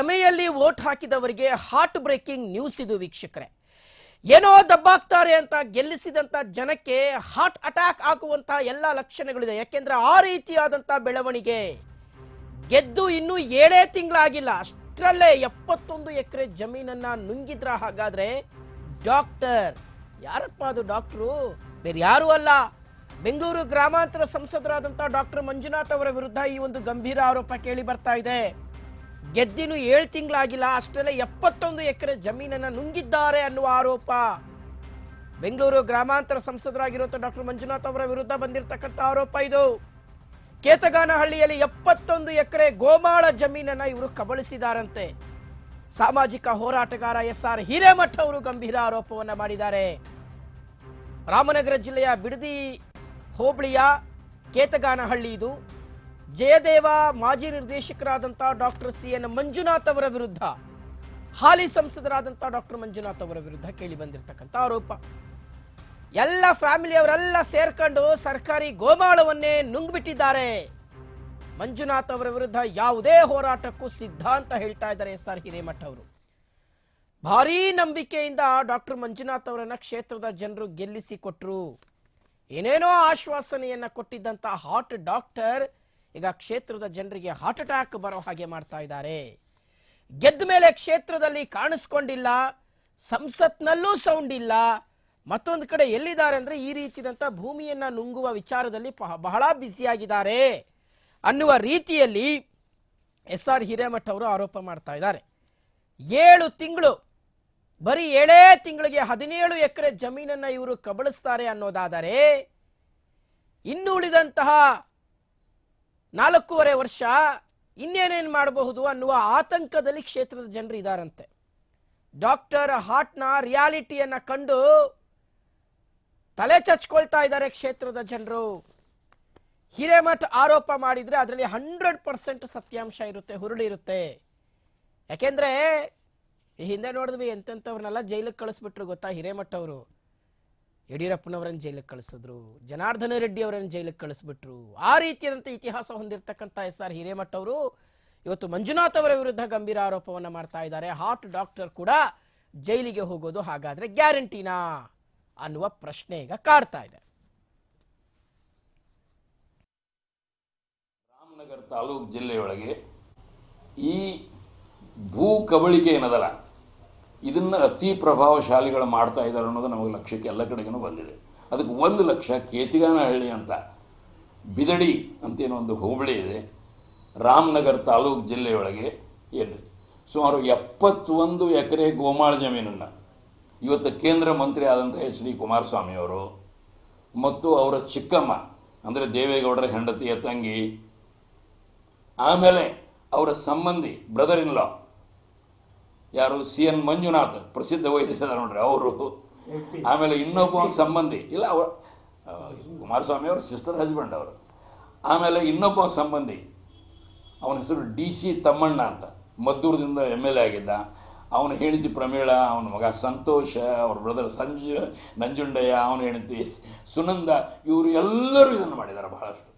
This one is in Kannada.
ಸಭೆಯಲ್ಲಿ ವೋಟ್ ಹಾಕಿದವರಿಗೆ ಹಾರ್ಟ್ ಬ್ರೇಕಿಂಗ್ ನ್ಯೂಸ್ ಇದು ವೀಕ್ಷಕರೇ. ಏನೋ ದಬ್ಬಾಗ್ತಾರೆ ಅಂತ ಗೆಲ್ಲಿಸಿದಂತ ಜನಕ್ಕೆ ಹಾರ್ಟ್ ಅಟ್ಯಾಕ್ ಆಗುವಂತಹ ಎಲ್ಲ ಲಕ್ಷಣಗಳಿದೆ. ಯಾಕೆಂದ್ರೆ ಆ ರೀತಿಯಾದಂಥ ಬೆಳವಣಿಗೆ ಗೆದ್ದು ಇನ್ನೂ ಏಳೇ ತಿಂಗಳಾಗಿಲ್ಲ. ಅಷ್ಟರಲ್ಲೇ ಎಪ್ಪತ್ತೊಂದು ಎಕರೆ ಜಮೀನನ್ನ ನುಂಗಿದ್ರ ಹಾಗಾದ್ರೆ ಡಾಕ್ಟರ್ ಯಾರಪ್ಪ ಅದು ಡಾಕ್ಟ್ರು ಬೇರೆ ಯಾರೂ ಅಲ್ಲ. ಬೆಂಗಳೂರು ಗ್ರಾಮಾಂತರ ಸಂಸದರಾದಂಥ ಡಾಕ್ಟರ್ ಮಂಜುನಾಥ್ ಅವರ ವಿರುದ್ಧ ಈ ಒಂದು ಗಂಭೀರ ಆರೋಪ ಕೇಳಿ ಬರ್ತಾ ಇದೆ. ಗೆದ್ದಿನು ಏಳು ತಿಂಗಳಾಗಿಲ್ಲ, ಅಷ್ಟರಲ್ಲೇ ಎಪ್ಪತ್ತೊಂದು ಎಕರೆ ಜಮೀನನ್ನು ನುಂಗಿದ್ದಾರೆ ಅನ್ನುವ ಆರೋಪ. ಬೆಂಗಳೂರು ಗ್ರಾಮಾಂತರ ಸಂಸದರಾಗಿರುವಂಥ ಡಾಕ್ಟರ್ ಮಂಜುನಾಥ್ ಅವರ ವಿರುದ್ಧ ಬಂದಿರತಕ್ಕಂಥ ಆರೋಪ ಇದು. ಕೇತಗಾನಹಳ್ಳಿಯಲ್ಲಿ ಎಪ್ಪತ್ತೊಂದು ಎಕರೆ ಗೋಮಾಳ ಜಮೀನನ್ನು ಇವರು ಕಬಳಿಸಿದಾರಂತೆ. ಸಾಮಾಜಿಕ ಹೋರಾಟಗಾರ ಎಸ್ ಆರ್ ಹಿರೇಮಠ ಅವರು ಗಂಭೀರ ಆರೋಪವನ್ನು ಮಾಡಿದ್ದಾರೆ. ರಾಮನಗರ ಜಿಲ್ಲೆಯ ಬಿಡದಿ ಹೋಬಳಿಯ ಕೇತಗಾನಹಳ್ಳಿ ಇದು. ಜಯದೇವ ಮಾಜಿ ನಿರ್ದೇಶಕರಾದಂಥ ಡಾಕ್ಟರ್ ಸಿ ಎನ್ ಮಂಜುನಾಥ್ ಅವರ ವಿರುದ್ಧ, ಹಾಲಿ ಸಂಸದರಾದಂಥ ಡಾಕ್ಟರ್ ಮಂಜುನಾಥ್ ಅವರ ವಿರುದ್ಧ ಕೇಳಿ ಬಂದಿರತಕ್ಕಂಥ ಆರೋಪ. ಎಲ್ಲ ಫ್ಯಾಮಿಲಿಯವರೆಲ್ಲ ಸೇರ್ಕೊಂಡು ಸರ್ಕಾರಿ ಗೋಮಾಳವನ್ನೇ ನುಂಗ್ಬಿಟ್ಟಿದ್ದಾರೆ. ಮಂಜುನಾಥ್ ಅವರ ವಿರುದ್ಧ ಯಾವುದೇ ಹೋರಾಟಕ್ಕೂ ಸಿದ್ಧ ಅಂತ ಹೇಳ್ತಾ ಇದ್ದಾರೆ ಎಸ್ ಆರ್ ಹಿರೇಮಠ ಅವರು. ಭಾರೀ ನಂಬಿಕೆಯಿಂದ ಡಾಕ್ಟರ್ ಮಂಜುನಾಥ್ ಅವರನ್ನ ಕ್ಷೇತ್ರದ ಜನರು ಗೆಲ್ಲಿಸಿ ಕೊಟ್ಟರು ಏನೇನೋ ಆಶ್ವಾಸನೆಯನ್ನ ಕೊಟ್ಟಿದ್ದಂಥ ಹಾಟ್ ಡಾಕ್ಟರ್ ಈಗ ಕ್ಷೇತ್ರದ ಜನರಿಗೆ ಹಾರ್ಟ್ ಅಟ್ಯಾಕ್ ಬರೋ ಹಾಗೆ ಮಾಡ್ತಾ ಇದ್ದಾರೆ. ಗೆದ್ದ ಮೇಲೆ ಕ್ಷೇತ್ರದಲ್ಲಿ ಕಾಣಿಸ್ಕೊಂಡಿಲ್ಲ, ಸಂಸತ್ನಲ್ಲೂ ಸೌಂಡ್ ಇಲ್ಲ, ಮತ್ತೊಂದು ಕಡೆ ಎಲ್ಲಿದ್ದಾರೆ ಅಂದರೆ ಈ ರೀತಿಯಾದಂಥ ಭೂಮಿಯನ್ನು ನುಂಗುವ ವಿಚಾರದಲ್ಲಿ ಬಹಳ ಬ್ಯುಸಿಯಾಗಿದ್ದಾರೆ ಅನ್ನುವ ರೀತಿಯಲ್ಲಿ ಎಸ್ ಆರ್ ಹಿರೇಮಠ ಅವರು ಆರೋಪ ಮಾಡ್ತಾ ಇದ್ದಾರೆ. ಏಳು ತಿಂಗಳು, ಬರೀ ಏಳೇ ತಿಂಗಳಿಗೆ ಹದಿನೇಳು ಎಕರೆ ಜಮೀನನ್ನು ಇವರು ಕಬಳಿಸ್ತಾರೆ ಅನ್ನೋದಾದರೆ ಇನ್ನು ಉಳಿದಂತಹ ನಾಲ್ಕೂವರೆ ವರ್ಷ ಇನ್ನೇನೇನು ಮಾಡಬಹುದು ಅನ್ನುವ ಆತಂಕದಲ್ಲಿ ಕ್ಷೇತ್ರದ ಜನರು ಇದ್ದಾರಂತೆ ಡಾಕ್ಟರ್ ಹಾಟ್ನ ರಿಯಾಲಿಟಿಯನ್ನು ಕಂಡು ತಲೆ ಚಚ್ಕೊಳ್ತಾ ಇದ್ದಾರೆ ಕ್ಷೇತ್ರದ ಜನರು. ಹಿರೇಮಠ ಆರೋಪ ಮಾಡಿದರೆ ಅದರಲ್ಲಿ ಹಂಡ್ರೆಡ್ ಪರ್ಸೆಂಟ್ ಸತ್ಯಾಂಶ ಇರುತ್ತೆ, ಹುರುಳಿ ಇರುತ್ತೆ. ಯಾಕೆಂದ್ರೆ ಈ ಹಿಂದೆ ನೋಡಿದ್ವಿ ಎಂತೆಂಥವ್ರನ್ನೆಲ್ಲ ಜೈಲಿಗೆ ಕಳಿಸ್ಬಿಟ್ರು ಗೊತ್ತಾ ಹಿರೇಮಠ ಅವರು ಯಡಿಯೂರಪ್ಪನವರನ್ನ ಜೈಲಿಗೆ ಕಳಿಸಿದ್ರು, ಜನಾರ್ದನ ರೆಡ್ಡಿ ಅವರನ್ನು ಜೈಲಿಗೆ ಕಳಿಸ್ಬಿಟ್ರು. ಆ ರೀತಿಯಾದಂಥ ಇತಿಹಾಸ ಹೊಂದಿರತಕ್ಕಂಥ ಎಸ್ ಆರ್ ಹಿರೇಮಠ ಅವರು ಇವತ್ತು ಮಂಜುನಾಥ್ ಅವರ ವಿರುದ್ಧ ಗಂಭೀರ ಆರೋಪವನ್ನು ಮಾಡ್ತಾ ಇದ್ದಾರೆ. ಹಾರ್ಟ್ ಡಾಕ್ಟರ್ ಕೂಡ ಜೈಲಿಗೆ ಹೋಗೋದು ಹಾಗಾದರೆ ಗ್ಯಾರಂಟಿನಾ ಅನ್ನುವ ಪ್ರಶ್ನೆ ಈಗ ಕಾಡ್ತಾ ಇದೆ. ರಾಮನಗರ ತಾಲೂಕು ಜಿಲ್ಲೆಯೊಳಗೆ ಈ ಭೂ ಕಬಳಿಕೆ ಏನದಲ್ಲ ಇದನ್ನು ಅತಿ ಪ್ರಭಾವಶಾಲಿಗಳು ಮಾಡ್ತಾ ಇದ್ದಾರೆ ಅನ್ನೋದು ನಮಗೆ ಲಕ್ಷ್ಯಕ್ಕೆ ಎಲ್ಲ ಕಡೆಗೂ ಬಂದಿದೆ. ಅದಕ್ಕೆ ಒಂದು ಲಕ್ಷ ಕೇತಿಗಾನಹಳ್ಳಿ ಅಂತ, ಬಿದಡಿ ಅಂತೇನೋ ಒಂದು ಹೋಬಳಿ ಇದೆ, ರಾಮನಗರ ತಾಲೂಕು ಜಿಲ್ಲೆಯೊಳಗೆ ಏನು ಸುಮಾರು ಎಪ್ಪತ್ತೊಂದು ಎಕರೆ ಗೋಮಾಳ ಜಮೀನನ್ನು, ಇವತ್ತು ಕೇಂದ್ರ ಮಂತ್ರಿ ಆದಂಥ ಎಚ್ ಡಿ ಕುಮಾರಸ್ವಾಮಿಯವರು ಮತ್ತು ಅವರ ಚಿಕ್ಕಮ್ಮ, ಅಂದರೆ ದೇವೇಗೌಡರ ಹೆಂಡತಿಯ ತಂಗಿ, ಆಮೇಲೆ ಅವರ ಸಂಬಂಧಿ ಬ್ರದರ್ ಇನ್ ಲಾ ಯಾರು ಸಿ ಎನ್ ಮಂಜುನಾಥ್ ಪ್ರಸಿದ್ಧ ವೈದ್ಯರ ನೋಡ್ರಿ ಅವರು. ಆಮೇಲೆ ಇನ್ನೊಬ್ಬ ಸಂಬಂಧಿ ಇಲ್ಲ ಅವ್ರ ಕುಮಾರಸ್ವಾಮಿ ಅವ್ರ ಸಿಸ್ಟರ್ ಹಸ್ಬೆಂಡ್ ಅವರು. ಆಮೇಲೆ ಇನ್ನೊಬ್ಬ ಸಂಬಂಧಿ ಅವನ ಹೆಸರು ಡಿ ಸಿ ತಮ್ಮಣ್ಣ ಅಂತ. ಮದ್ದೂರದಿಂದ ಎಂ ಎಲ್ ಎ ಆಗಿದ್ದ. ಅವನ ಹೆಂಡತಿ ಪ್ರಮೀಳ ಅವನ ಮಗ ಸಂತೋಷ ಅವ್ರ ಬ್ರದರ್ ಸಂಜು ನಂಜುಂಡಯ್ಯ ಅವನ ಹೆಂಡತಿ ಸುನಂದ ಇವರು ಎಲ್ಲರೂ ಇದನ್ನು ಮಾಡಿದ್ದಾರೆ ಬಹಳಷ್ಟು.